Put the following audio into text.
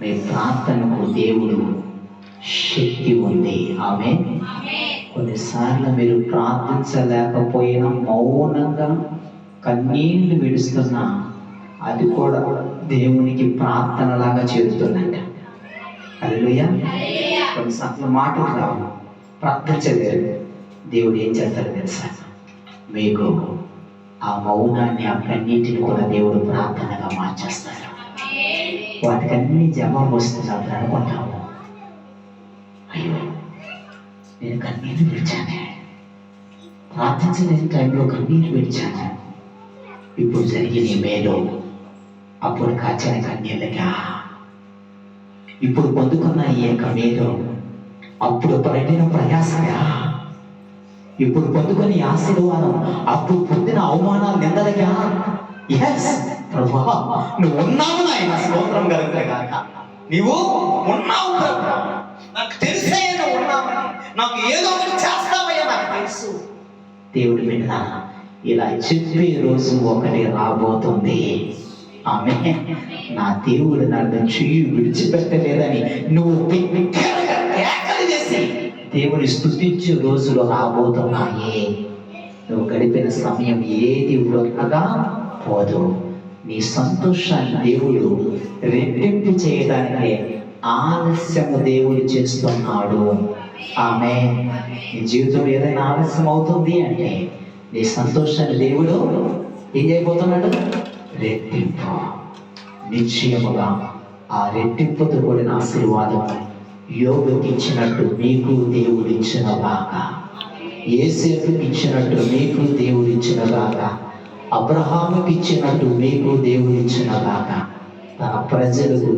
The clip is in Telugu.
మీ ప్రార్థనకు దేవుడు శక్తి ఉంది. ఆమె కొన్నిసార్లు మీరు ప్రార్థించలేకపోయినా మౌనంగా కన్నీళ్ళు విడుస్తున్నా అది కూడా దేవునికి ప్రార్థనలాగా చేరుతుందంట. అల్లుయ కొన్నిసార్లు మాటలు రావు. ప్రార్థించలేరు. దేవుడు ఏం చేస్తాడో తెలుసా? మీకు ఆ మౌనాన్ని ఆ కన్నీటిని కూడా దేవుడు ప్రార్థనగా మార్చేస్తాడు. వాటికన్నీ జవాబు వస్తుంది అప్పుడు అనుకుంటాము. అయ్యో నేను కన్నీరు విడిచానే. ప్రార్థించలేని టైంలో కన్నీరు విడిచాను. ఇప్పుడు జరిగిన ఈ మేలు అప్పుడు కాచిన కన్నీళ్ళగా ఇప్పుడు పొందుకున్న ఈ యొక్క మేలు అప్పుడు పడిన ప్రయాసగా ఇప్పుడు పొందుకుని ఆశీర్వాదం అప్పుడు పొందిన అవమానాలు నిందలుగా ఎస్ ప్రభా నువ్వు ఉన్నావు నాయన స్తోత్రం కలుగుతాగాక నీవు ఉన్నావు ప్రభు. నాకు తెలిసే నువ్వు ఉన్నావని నాకు ఏదో ఒకటి చేస్తావయ్యా నాకు తెలుసు. దేవుడి మీద ఇలా చెప్పే రోజు ఒకటి రాబోతుంది. ఆమె నా దేవుడు నన్ను చెయ్యి విడిచిపెట్టలేదని నువ్వు కేకలు చేసి దేవుని స్థుతించే రోజులు రాబోతున్నాయి. నువ్వు గడిపిన సమయం ఏది వృధాగా పోదు నీ సంతోషాన్ని దేవుడు రెట్టింపు చేయడానికి ఆలస్యము దేవుడు చేస్తున్నాడు. ఆమె నీ జీవితం ఏదైనా ఆలస్యం అవుతుంది అంటే నీ సంతోషాన్ని దేవుడు ఏం చేయబోతున్నాడు? రెట్టింపు. నిశ్చయముగా ఆ రెట్టింపుతో కూడిన ఆశీర్వాదం యోగుకి ఇచ్చినట్టు మీకు దేవుడు ఇచ్చిన బాగా ఏసేపుకి ఇచ్చినట్టు మీకు దేవుడు ఇచ్చిన బాగా అబ్రహాముకి ఇచ్చినట్టు మీకు దేవుడు ఇచ్చిన కాక తన ప్రజలకు